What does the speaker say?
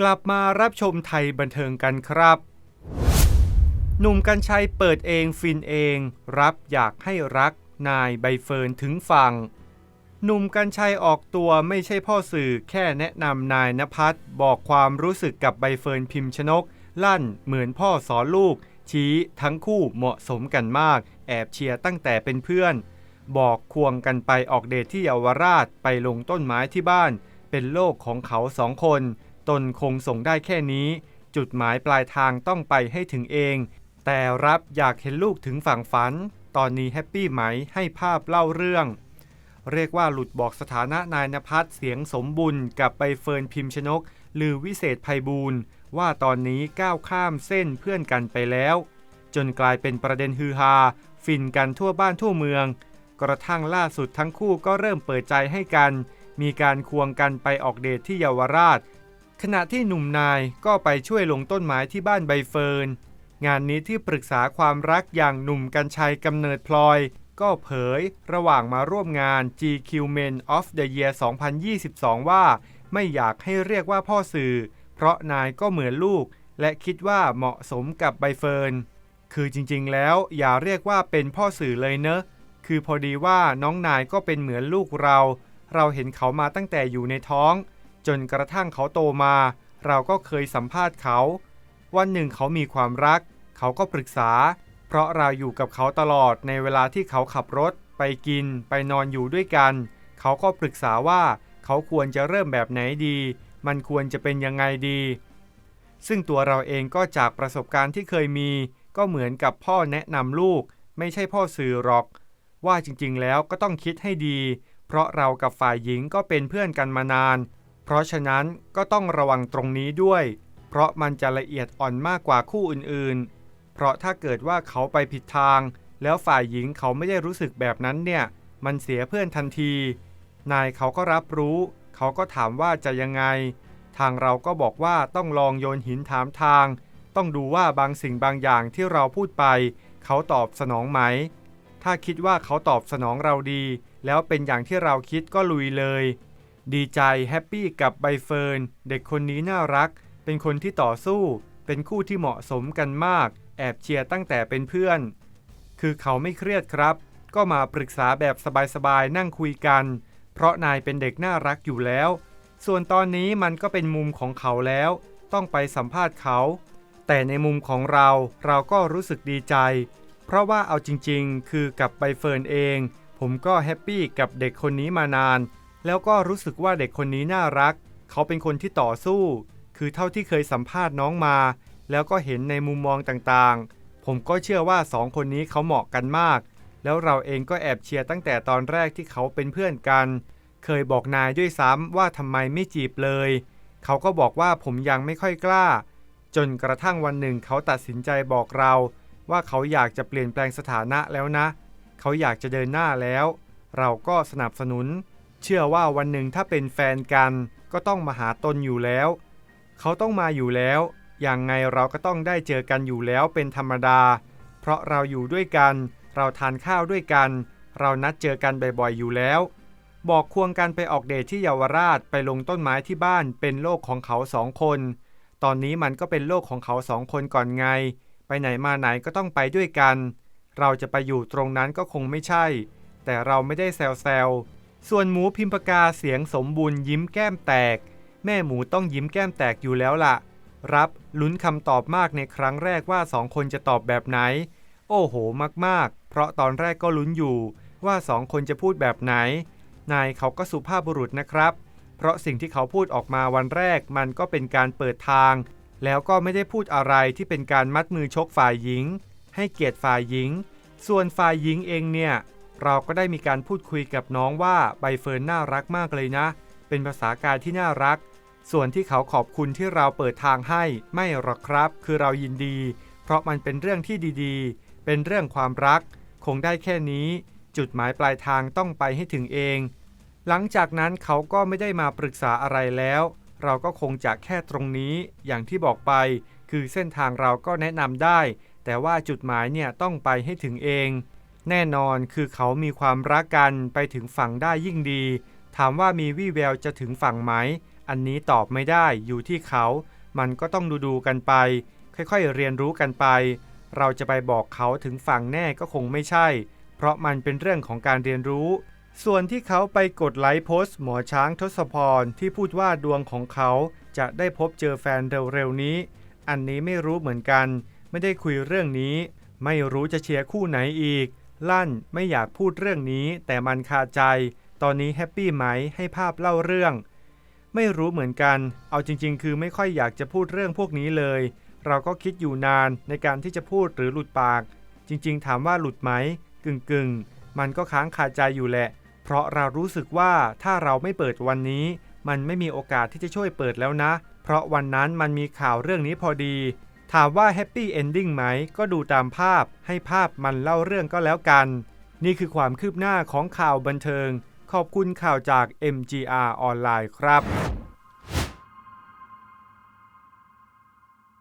กลับมารับชมไทยบันเทิงกันครับ หนุ่มกัญชัยเปิดเองฟินเอง รับอยากให้รักนายใบเฟิร์นถึงฝั่ง หนุ่มกัญชัยออกตัวไม่ใช่พ่อสื่อแค่แนะนำนายนภัสบอกความรู้สึกกับใบเฟิร์นพิมพ์ชนก ลั่นเหมือนพ่อสอนลูก ชี้ทั้งคู่เหมาะสมกันมาก แอบเชียร์ตั้งแต่เป็นเพื่อน บอกควงกันไปออกเดทที่เยาวราชไปลงต้นไม้ที่บ้าน เป็นโลกของเขาสองคน ตนคงส่งได้แค่นี้ จุดหมายปลายทางต้องไปให้ถึงเอง แต่รับอยากเห็นลูกถึงฝั่งฝัน ตอนนี้แฮปปี้ไหมให้ภาพเล่าเรื่อง เรียกว่าหลุดบอกสถานะนายนภัสเสียงสมบุญกับใบเฟิร์นพิมพ์ชนก ลือวิเศษภัยบูรณ์ว่าตอนนี้ก้าวข้ามเส้นเพื่อนกันไปแล้ว จนกลายเป็นประเด็นฮือฮาฟินกันทั่วบ้านทั่วเมือง กระทั่งล่าสุดทั้งคู่ก็เริ่มเปิดใจให้กัน มีการควงกันไปออกเดทที่เยาวราช ขณะที่หนุ่มนายก็ไปช่วยลงต้นไม้ที่บ้านใบเฟิร์น งานนี้ที่ปรึกษาความรักอย่างหนุ่มกัญชัยกำเนิดพลอย ก็เผยระหว่างมาร่วมงาน GQ Men of the Year 2022 ว่า ไม่อยากให้เรียกว่าพ่อสื่อ เพราะนายก็เหมือนลูก และคิดว่าเหมาะสมกับใบเฟิร์น คือจริงๆ แล้วอย่าเรียกว่าเป็นพ่อสื่อเลยเนอะ คือพอดีว่าน้องนายก็เป็นเหมือนลูกเรา เราเห็นเขามาตั้งแต่อยู่ในท้อง จนกระทั่งเขาโตมา เราก็เคยสัมภาษณ์เขา วันหนึ่งเขามีความรัก เขาก็ปรึกษา เพราะเราอยู่กับเขาตลอดในเวลาที่เขาขับรถ ไปกิน ไปนอนอยู่ด้วยกัน เขาก็ปรึกษาว่าเขาควรจะเริ่มแบบไหนดี มันควรจะเป็นยังไงดี ซึ่งตัวเราเองก็จากประสบการณ์ที่เคยมี ก็เหมือนกับพ่อแนะนำลูก ไม่ใช่พ่อสื่อหรอก ว่าจริงๆแล้วก็ต้องคิดให้ดี เพราะเรากับฝ่ายหญิงก็เป็นเพื่อนกันมานาน เพราะฉะนั้นก็ต้องระวังตรงนี้ด้วย เพราะมันจะละเอียดอ่อนมากกว่าคู่อื่นๆ เพราะถ้าเกิดว่าเขาไปผิดทาง แล้วฝ่ายหญิงเขาไม่ได้รู้สึกแบบนั้นเนี่ย มันเสียเพื่อนทันที นายเขาก็รับรู้ เขาก็ถามว่าจะยังไง ทางเราก็บอกว่าต้องลองโยนหินถามทาง ต้องดูว่าบางสิ่งบางอย่างที่เราพูดไป เขาตอบสนองไหม ถ้าคิดว่าเขาตอบสนองเราดี แล้วเป็นอย่างที่เราคิดก็ลุยเลย ดีใจแฮปปี้กับใบเฟิร์น เด็กคนนี้น่ารัก เป็นคนที่ต่อสู้ เป็นคู่ที่เหมาะสมกันมาก แอบเชียร์ตั้งแต่เป็นเพื่อน คือเขาไม่เครียดครับ ก็มาปรึกษาแบบสบายๆนั่งคุยกัน เพราะนายเป็นเด็กน่ารักอยู่แล้ว ส่วนตอนนี้มันก็เป็นมุมของเขาแล้ว ต้องไปสัมภาษณ์เขา แต่ในมุมของเราเราก็รู้สึกดีใจ เพราะว่าเอาจริง ๆ คือกับใบเฟิร์นเอง ผมก็แฮปปี้กับเด็กคนนี้มานาน แล้วก็รู้สึกว่าเด็กคนนี้น่ารัก เขาเป็นคนที่ต่อสู้ คือเท่าที่เคยสัมภาษณ์น้องมา แล้วก็เห็นในมุมมองต่างๆ ผมก็เชื่อว่าสองคนนี้เขาเหมาะกันมาก แล้วเราเองก็แอบเชียร์ตั้งแต่ตอนแรกที่เขาเป็นเพื่อนกัน เคยบอกนายด้วยซ้ำว่าทำไมไม่จีบเลย เขาก็บอกว่าผมยังไม่ค่อยกล้า จนกระทั่งวันหนึ่งเขาตัดสินใจบอกเรา ว่าเขาอยากจะเปลี่ยนแปลงสถานะแล้วนะ เขาอยากจะเดินหน้าแล้ว เราก็สนับสนุน เชื่อว่าวันหนึ่งถ้าเป็นแฟนกัน ก็ต้องมาหาตนอยู่แล้ว เขาต้องมาอยู่แล้ว อย่างไงเราก็ต้องได้เจอกันอยู่แล้วเป็นธรรมดา เพราะเราอยู่ด้วยกัน เราทานข้าวด้วยกัน เรานัดเจอกันบ่อยๆอยู่แล้ว บอกควงกันไปออกเดทที่เยาวราชไปลงต้นไม้ที่บ้านเป็นโลกของเขาสองคน ตอนนี้มันก็เป็นโลกของเขาสองคนก่อนไง ไปไหนมาไหนก็ต้องไปด้วยกัน เราจะไปอยู่ตรงนั้นก็คงไม่ใช่ แต่เราไม่ได้แซวแซว ส่วนหมูพิมพกาเสียงสมบูรณ์ยิ้มแก้มแตก แม่หมูต้องยิ้มแก้มแตกอยู่แล้วล่ะ รับลุ้นคำตอบมากในครั้งแรกว่าสองคนจะตอบแบบไหน โอ้โหมากๆ เพราะตอนแรกก็ลุ้นอยู่ว่าสองคนจะพูดแบบไหน นายเขาก็สุภาพบุรุษนะครับ เพราะสิ่งที่เขาพูดออกมาวันแรกมันก็เป็นการเปิดทาง แล้วก็ไม่ได้พูดอะไรที่เป็นการมัดมือชกฝ่ายหญิง ให้เกียรติฝ่ายหญิง ส่วนฝ่ายหญิงเองเนี่ย เราก็ได้มีการพูดคุยกับน้องว่าใบเฟิร์นน่ารักมากเลยนะ เป็นภาษากายที่น่ารัก ส่วนที่เขาขอบคุณที่เราเปิดทางให้ไม่หรอกครับ คือเรายินดี เพราะมันเป็นเรื่องที่ดีๆ เป็นเรื่องความรัก คงได้แค่นี้ จุดหมายปลายทางต้องไปให้ถึงเอง หลังจากนั้นเขาก็ไม่ได้มาปรึกษาอะไรแล้ว เราก็คงจะแค่ตรงนี้ อย่างที่บอกไป คือเส้นทางเราก็แนะนำได้ แต่ว่าจุดหมายเนี่ยต้องไปให้ถึงเอง แน่นอนคือเขามีความรักกันไปถึงฝั่งได้ยิ่งดี ถามว่ามีวี่แววจะถึงฝั่งไหม อันนี้ตอบไม่ได้อยู่ที่เขา มันก็ต้องดูดูกันไป ค่อยๆเรียนรู้กันไป เราจะไปบอกเขาถึงฝั่งแน่ก็คงไม่ใช่ เพราะมันเป็นเรื่องของการเรียนรู้ ส่วนที่เขาไปกดไลค์โพสต์หมอช้างทศพรที่พูดว่าดวงของเขาจะได้พบเจอแฟนเร็วๆนี้ อันนี้ไม่รู้เหมือนกัน ไม่ได้คุยเรื่องนี้ ไม่รู้จะเชียร์คู่ไหนอีก ลั่นไม่อยากพูดเรื่องนี้แต่มันคาใจ ตอนนี้แฮปปี้ไหมให้ภาพเล่าเรื่อง ไม่รู้เหมือนกัน เอาจริง ๆ คือไม่ค่อยอยากจะพูดเรื่องพวกนี้เลย เราก็คิดอยู่นานในการที่จะพูดหรือหลุดปาก จริง ๆ ถามว่าหลุดไหมกึ่งๆ มันก็ค้างคาใจอยู่แหละ เพราะเรารู้สึกว่าถ้าเราไม่เปิดวันนี้ มันไม่มีโอกาสที่จะช่วยเปิดแล้วนะ เพราะวันนั้นมันมีข่าวเรื่องนี้พอดี ถามว่าแฮปปี้เอนดิ้งไหม ก็ดูตามภาพให้ภาพมันเล่าเรื่องก็แล้วกัน นี่คือความคืบหน้าของข่าวบันเทิง ขอบคุณข่าวจาก MGR ออนไลน์ครับ